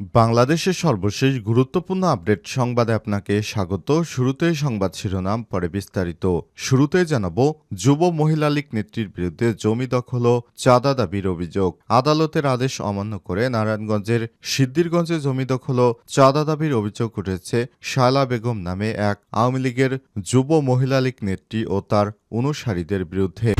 বাংলাদেশের সর্বশেষ গুরুত্বপূর্ণ আপডেট সংবাদে আপনাকে স্বাগত। শুরুতেই সংবাদ শিরোনাম, পরে বিস্তারিত। শুরুতে জানাব, যুব মহিলা লীগ নেত্রীর বিরুদ্ধে জমি দখল ও চাঁদা দাবির অভিযোগ। আদালতের আদেশ অমান্য করে নারায়ণগঞ্জের সিদ্দিরগঞ্জে জমি দখল ও চাঁদা দাবির অভিযোগ উঠেছে শায়লা বেগম নামে এক আওয়ামী লীগের যুব মহিলা লীগ নেত্রী ও তার অনুসারীদের বিরুদ্ধে।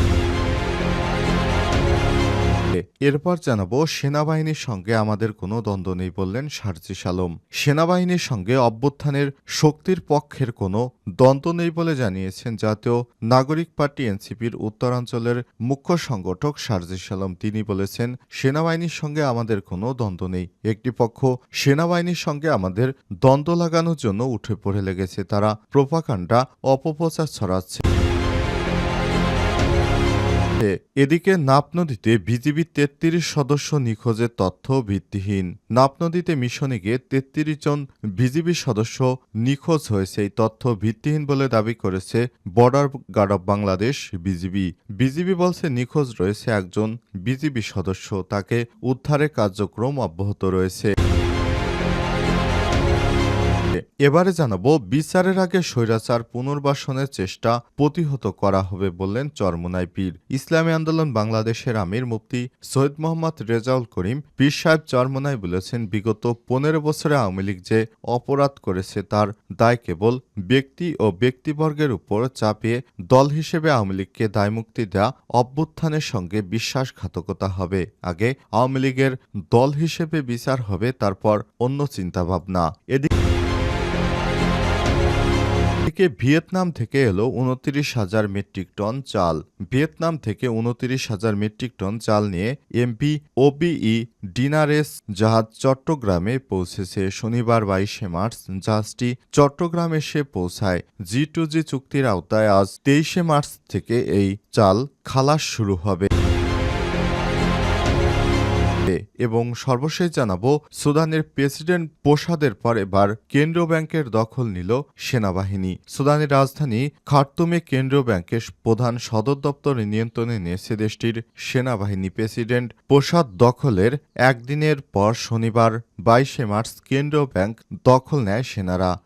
এরপর জানাব, সেনাবাহিনীর সঙ্গে আমাদের কোনো দ্বন্দ্ব নেই বললেন সার্জিস আলম সেনাবাহিনীর সঙ্গে অভ্যুত্থানের শক্তির পক্ষের কোনো দ্বন্দ্ব নেই বলে জানিয়েছেন জাতীয় নাগরিক পার্টি এনসিপির উত্তরাঞ্চলের মুখ্য সংগঠক সার্জিস আলম তিনি বলেছেন, সেনাবাহিনীর সঙ্গে আমাদের কোনো দ্বন্দ্ব নেই। একটি পক্ষ সেনাবাহিনীর সঙ্গে আমাদের দ্বন্দ্ব লাগানোর জন্য উঠে পড়ে লেগেছে। তারা প্রোপাকাণ্ডা, অপপ্রচার ছড়াচ্ছে। এদিকে নাপ নদীতে বিজিবির তেত্রিশ সদস্য নিখোঁজের তথ্য ভিত্তিহীন। নাপ নদীতে মিশনে গিয়ে তেত্রিশ জন বিজিবি সদস্য নিখোঁজ হয়েছে এই তথ্য ভিত্তিহীন বলে দাবি করেছে border guard of Bangladesh, BGB. BGB বলছে নিখোঁজ রয়েছে একজন বিজিবি সদস্য, তাকে উদ্ধারের কার্যক্রম অব্যাহত রয়েছে। এবারে জানাব, বিচারের আগে স্বৈরাচার পুনর্বাসনের চেষ্টা প্রতিহত করা হবে বললেন চরমোনাই পীর। ইসলামী আন্দোলন বাংলাদেশের আমির মুফতি সৈয়দ মোহাম্মদ রেজাউল করিম, পীর সাহেব চরমোনাই বলেছেন, বিগত পনেরো বছরে আওয়ামী লীগ যে অপরাধ করেছে তার দায় কেবল ব্যক্তি ও ব্যক্তিবর্গের উপর চাপিয়ে দল হিসেবে আওয়ামী লীগকে দায়মুক্তি দেওয়া অভ্যুত্থানের সঙ্গে বিশ্বাসঘাতকতা হবে। আগে আওয়ামী লীগের দল হিসেবে বিচার হবে, তারপর অন্য চিন্তাভাবনা। এদিকে এদিকে ভিয়েতনাম থেকে এলো উনত্রিশ হাজার মেট্রিক টন চাল। ভিয়েতনাম থেকে উনত্রিশ হাজার মেট্রিক টন চাল নিয়ে এমপি ওবিই ডিনারেস জাহাজ চট্টগ্রামে পৌঁছেছে। শনিবার বাইশে মার্চ জাহাজটি চট্টগ্রাম এসে পৌঁছায়। জি টু জি চুক্তির আওতায় আজ তেইশে মার্চ থেকে এই চাল খালাস শুরু হবে। এবং সর্বশেষ জানাব, সুদানের প্রেসিডেন্ট পোশাদের পর এবার কেন্দ্রীয় ব্যাংকের দখল নিল সেনাবাহিনী। সুদানের রাজধানী খার্তুমে কেন্দ্রীয় ব্যাংকের প্রধান সদর দপ্তরের নিয়ন্ত্রণে নিয়েছে দেশটির সেনাবাহিনী। প্রেসিডেন্ট পোশাদ দখলের একদিনের পর শনিবার বাইশে মার্চ কেন্দ্রীয় ব্যাংক দখল নেয় সেনারা।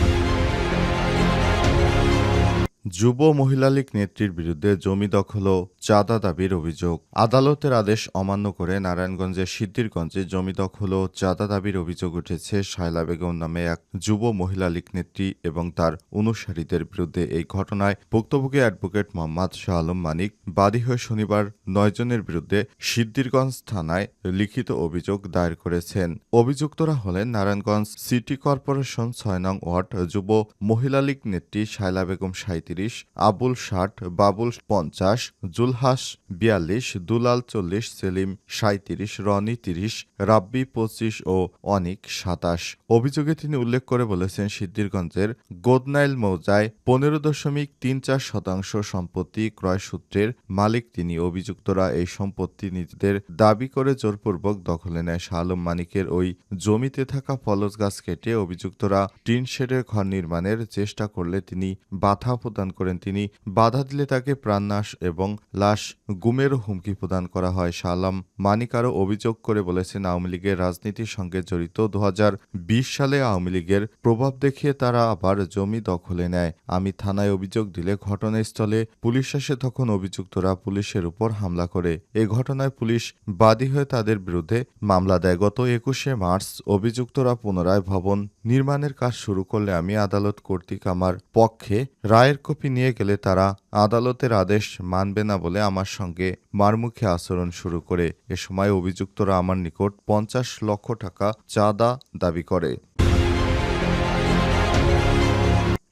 যুব মহিলা লীগ নেত্রীর বিরুদ্ধে জমি দখল ও চাঁদা দাবির অভিযোগ। আদালতের আদেশ অমান্য করে নারায়ণগঞ্জের সিদ্দিরগঞ্জে জমি দখল ও চাঁদা দাবির অভিযোগ উঠেছে শায়লা বেগম নামে এক যুব মহিলা লীগ নেত্রী এবং তার অনুসারীদের বিরুদ্ধে এই ঘটনায় ভুক্তভোগী অ্যাডভোকেট মোহাম্মদ শাহ আলম মানিক বাদী হয়ে শনিবার নয়জনের বিরুদ্ধে সিদ্দিরগঞ্জ থানায় লিখিত অভিযোগ দায়ের করেছেন। অভিযুক্তরা হলেন নারায়ণগঞ্জ সিটি কর্পোরেশন ছয় নং ওয়ার্ড যুব মহিলা লীগ নেত্রী শায়লা বেগম সাঁত্রিশ আবুল ষাট, বাবুল পঞ্চাশ, জুলহাস বিয়াল্লিশ, দুলাল চল্লিশ, সেলিম সাঁত্রিশ রনি তিরিশ, রাব্বি পঁচিশ ও অনিক সাতাশ। অভিযোগে তিনি উল্লেখ করে বলেছেন সিদ্দিরগঞ্জের গোদনাইল মৌজায় পনেরো দশমিক তিন চার শতাংশ সম্পত্তি ক্রয়সূত্রের মালিক তিনি। অভিযুক্তরা এই সম্পত্তি নিজেদের দাবি করে জোরপূর্বক দখলে নেয়। শাহ আলম মানিকের ওই জমিতে থাকা ফলস গাছ কেটে অভিযুক্তরা টিন শেডের ঘর নির্মাণের চেষ্টা করলে তিনি বাধা প্রদান করেন তিনি। বাধা দিলে তাকে প্রাণনাশ এবং লাশ গুমেরও হুমকি প্রদান করা হয়। শাহ আলম মানিক আরও অভিযোগ করে বলেছেন, আওয়ামী লীগের রাজনীতির সঙ্গে জড়িত দু সালে আওয়ামী লীগের প্রভাব দেখিয়ে তারা আবার জমি দখলে নেয়। আমি থানায় অভিযোগ দিলে ঘটনাস্থলে পুলিশ আসে, তখন অভিযুক্তরা পুলিশের উপর হামলা করে। এ ঘটনায় পুলিশ বাদী হয়ে তাদের বিরুদ্ধে মামলা দেয়। গত একুশে মার্চ অভিযুক্তরা পুনরায় ভবন নির্মাণের কাজ শুরু করলে আমি আদালত কর্তৃক আমার পক্ষে রায়ের কপি নিয়ে গেলে তারা আদালতের আদেশ মানবে না বলে আমার সঙ্গে মারমুখী আচরণ শুরু করে। এ সময় অভিযুক্তরা আমার নিকট পঞ্চাশ লক্ষ টাকা চাঁদা দাবি করে।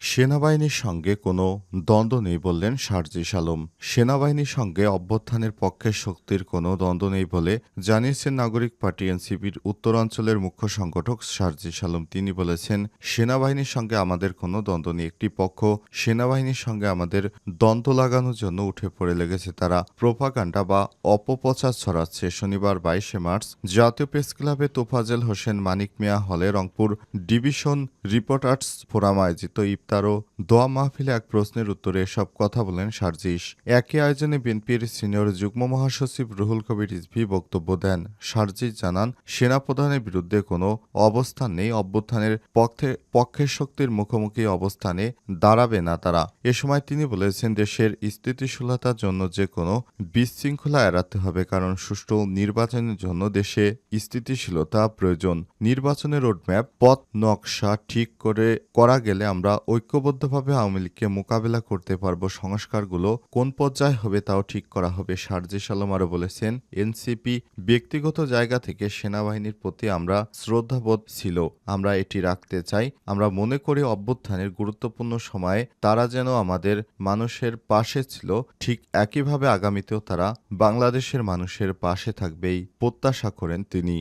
সেনাবাহিনীর সঙ্গে কোনো দ্বন্দ্ব নেই বললেন শারজিস আলম সেনাবাহিনীর সঙ্গে অভ্যুত্থানের পক্ষে শক্তির কোনো দ্বন্দ্ব নেই বলে জানিয়েছেন নাগরিক পার্টি এনসিপির উত্তরাঞ্চলের মুখ্য সংগঠক শারজিস আলম তিনি বলেছেন, সেনাবাহিনীর সঙ্গে আমাদের কোনো দ্বন্দ্ব নেই। একটি পক্ষ সেনাবাহিনীর সঙ্গে আমাদের দ্বন্দ্ব লাগানোর জন্য উঠে পড়ে লেগেছে। তারা প্রোপাগান্ডা বা অপপ্রচার ছড়াচ্ছে। শনিবার বাইশে মার্চ জাতীয় প্রেস ক্লাবে তোফাজেল হোসেন, মানিক মিয়া হলে রংপুর ডিভিশন রিপোর্টার্স ফোরাম আয়োজিত ইফতার ও দোয়া মাহফিলে এক প্রশ্নের উত্তরে সব কথা বলেন সার্জিস। একই আয়োজনে বিএনপির সিনিয়র যুগ্ম মহাসচিব রুহুল কবির রিজভি বক্তব্য দেন। সার্জিস জানান, সেনাপ্রধানের বিরুদ্ধে কোনো অবস্থান নেই, অভ্যুত্থানের পক্ষে, পক্ষের শক্তির মুখোমুখি অবস্থানে দাঁড়াবে না তারা। এ সময় তিনি বলেছেন, দেশের স্থিতিশীলতার জন্য যে কোনো বিশৃঙ্খলা এড়াতে হবে, কারণ সুষ্ঠু নির্বাচনের জন্য দেশে স্থিতিশীলতা প্রয়োজন। নির্বাচনের রোডম্যাপ, পথ, নকশা ঠিক করে, করা গেলে আমরা ঐক্যবদ্ধভাবে আওয়ামী লীগকে মোকাবেলা করতে পারব সংস্কারগুলো কোন পর্যায়ে হবে তাও ঠিক করা হবে সার্জিস আলম আরও বলেছেন, এনসিপি ব্যক্তিগত জায়গা থেকে সেনাবাহিনীর প্রতি আমরা শ্রদ্ধাবোধ ছিল। আমরা এটি রাখতে চাই। আমরা মনে করি অভ্যুত্থানের গুরুত্বপূর্ণ সময়ে তারা যেন আমাদের মানুষের পাশে ছিল। ঠিক একইভাবে আগামীতেও তারা বাংলাদেশের মানুষের পাশে থাকবেই, প্রত্যাশা করেন তিনি।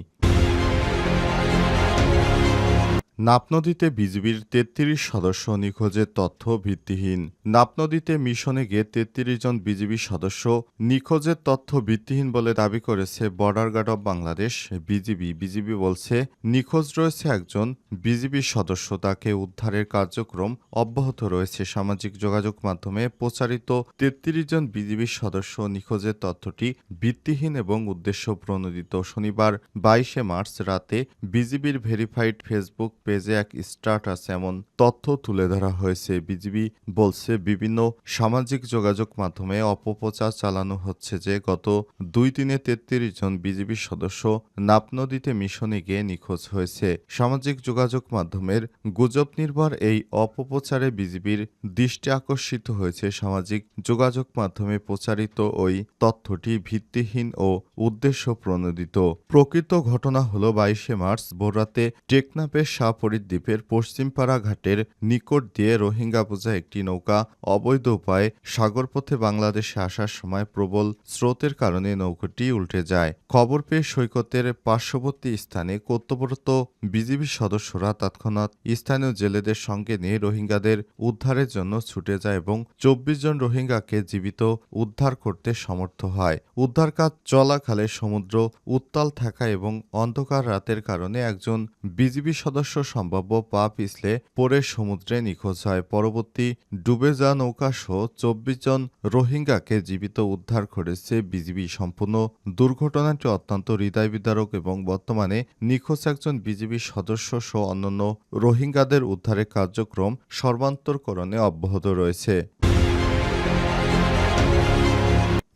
নাপ নদীতে বিজিবির তেত্রিশ সদস্য নিখোঁজের তথ্য ভিত্তিহীন। নাপ নদীতে মিশনে গিয়ে তেত্রিশ জন বিজিবি সদস্য নিখোঁজের তথ্য ভিত্তিহীন বলে দাবি করেছে border guard of Bangladesh, BGB. BGB বলছে, নিখোঁজ রয়েছে একজন বিজিবি সদস্য, তাকে উদ্ধারের কার্যক্রম অব্যাহত রয়েছে। সামাজিক যোগাযোগ মাধ্যমে প্রচারিত তেত্রিশ জন বিজিবি সদস্য নিখোঁজের তথ্যটি ভিত্তিহীন এবং উদ্দেশ্য প্রণোদিত। শনিবার বাইশে মার্চ রাতে বিজিবির ভেরিফাইড ফেসবুক পেজে এক স্ট্যাটাস এমন তথ্য তুলে ধরা হয়েছে। বিজিবি বলছে, বিভিন্ন সামাজিক যোগাযোগ মাধ্যমে অপপ্রচার চালানো হচ্ছে যে গত দুই দিনে তেত্রিশ জন বিজিবি সদস্য নাপ নদীতে মিশনে গিয়ে নিখোঁজ হয়েছে। সামাজিক যোগাযোগ মাধ্যমের গুজব নির্ভর এই অপপ্রচারে বিজিবির দৃষ্টি আকর্ষিত হয়েছে। সামাজিক যোগাযোগ মাধ্যমে প্রচারিত ওই তথ্যটি ভিত্তিহীন ও উদ্দেশ্য প্রণোদিত প্রকৃত ঘটনা হলো বাইশে মার্চ ভোররাতে টেকনাপের শাহপরীর দ্বীপের পশ্চিমপাড়া ঘাটের নিকট দিয়ে রোহিঙ্গা বোঝা একটি নৌকা অবৈধ উপায়ে সাগরপথে বাংলাদেশে আসার সময় প্রবল স্রোতের কারণে নৌকাটি উল্টে যায়। খবর পেয়ে সৈকতের পার্শ্ববর্তী স্থানে কর্তব্যরত বিজিবি সদস্যরা তৎক্ষণাৎ স্থানীয় জেলেদের সঙ্গে নিয়ে রোহিঙ্গাদের উদ্ধারের জন্য ছুটে যায় এবং চব্বিশ জন রোহিঙ্গাকে জীবিত উদ্ধার করতে সমর্থ হয়। উদ্ধার কাজ চলাকালে সমুদ্র উত্তাল থাকা এবং অন্ধকার রাতের কারণে একজন বিজিবি সদস্য সম্ভাব্য পা পিছলে পরে সমুদ্রে নিখোঁজ হয়। পরবর্তী ডুবে যা নৌকা সহ চব্বিশ জন রোহিঙ্গাকে জীবিত উদ্ধার করেছে বিজিবি। সম্পূর্ণ দুর্ঘটনাটি অত্যন্ত হৃদয় বিদারক এবং বর্তমানে নিখোঁজ একজন বিজিবি সদস্য সহ অন্যান্য রোহিঙ্গাদের উদ্ধারের কার্যক্রম সর্বান্তরকরণে অব্যাহত রয়েছে।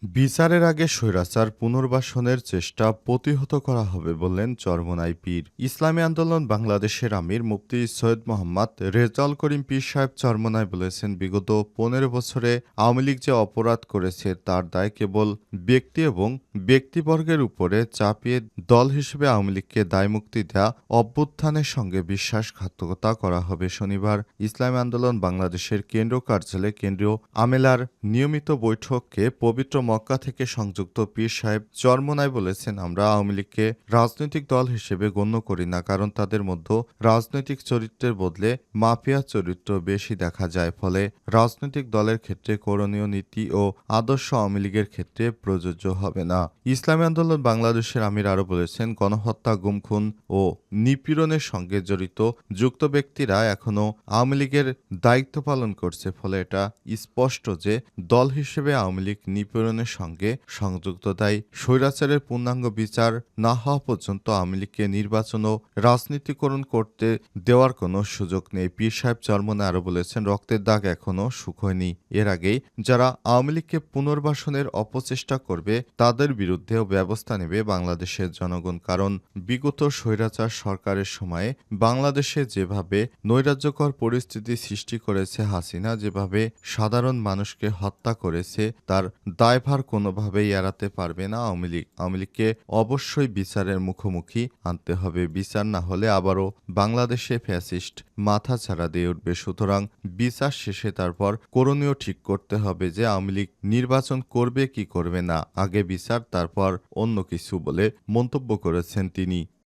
বিচারের আগে স্বৈরাচার পুনর্বাসনের চেষ্টা প্রতিহত করা হবে বললেন চরমনাই পীর। ইসলামী আন্দোলন বাংলাদেশের আমির মুফতি সৈয়দ মোহাম্মদ রেজাল করিম পীর সাহেব চরমনাই বলেছেন, বিগত পনেরো বছরে আওয়ামী লীগ যে অপরাধ করেছে তার দায় কেবল ব্যক্তি এবং ব্যক্তিবর্গের উপরে চাপিয়ে দল হিসেবে আওয়ামী লীগকে দায়মুক্তি দেয়া, অভ্যুত্থানের সঙ্গে বিশ্বাসঘাতকতা করা হবে। শনিবার ইসলামী আন্দোলন বাংলাদেশের কেন্দ্র কার্যালয়ে কেন্দ্রীয় আমেলার নিয়মিত বৈঠককে পবিত্র মক্কা থেকে সংযুক্ত পীর সাহেব চরমনায় বলেছেন, আমরা আওয়ামী লীগকে রাজনৈতিক দল হিসেবে গণ্য করি না, কারণ তাদের মধ্যে রাজনৈতিক চরিত্রের বদলে মাফিয়া চরিত্র বেশি দেখা যায়। ফলে রাজনৈতিক দলের ক্ষেত্রে করণীয় নীতি ও আদর্শ আওয়ামী লীগের ক্ষেত্রে প্রযোজ্য হবে না। ইসলামী আন্দোলন বাংলাদেশের আমির আরও বলেছেন, গণহত্যা, গুমখুন ও নিপীড়নের সঙ্গে জড়িত যুক্ত ব্যক্তিরা এখনও আওয়ামী লীগের দায়িত্ব পালন করছে, ফলে এটা স্পষ্ট যে দল হিসেবে আওয়ামী লীগ নিপীড়নের সঙ্গে সংযুক্ত, তাই স্বৈরাচারের পূর্ণাঙ্গ বিচার না হওয়া পর্যন্ত আওয়ামী লীগকে নির্বাচন ও রাজনীতিকরণ করতে দেওয়ার কোনো সুযোগ নেই। পীর সাহেব চরমনে আরও বলেছেন, রক্তের দাগ এখনও শুকোয়নি এর আগেই যারা আওয়ামী লীগকে পুনর্বাসনের অপচেষ্টা করবে, তাদের বিরুদ্ধেও ব্যবস্থা নেবে বাংলাদেশের জনগণ। কারণ বিগত স্বৈরাচার সরকারের সময়ে বাংলাদেশে যেভাবে নৈরাজ্যকর পরিস্থিতি সৃষ্টি করেছে হাসিনা, যেভাবে সাধারণ মানুষকে হত্যা করেছে, তার দায়ভার দায়ভার কোনোভাবেই এড়াতে পারবে না আওয়ামী লীগ। আওয়ামী লীগকে অবশ্যই বিচারের মুখোমুখি আনতে হবে। বিচার না হলে আবারও বাংলাদেশে ফ্যাসিস্ট মাথা ছাড়া দিয়ে উঠবে। সুতরাং বিচার শেষে তারপর করণীয় ঠিক করতে হবে যে আওয়ামী লীগ নির্বাচন করবে কি করবে না। আগে বিচার, তারপর অন্য কিছু বলে মন্তব্য করেছেন তিনি।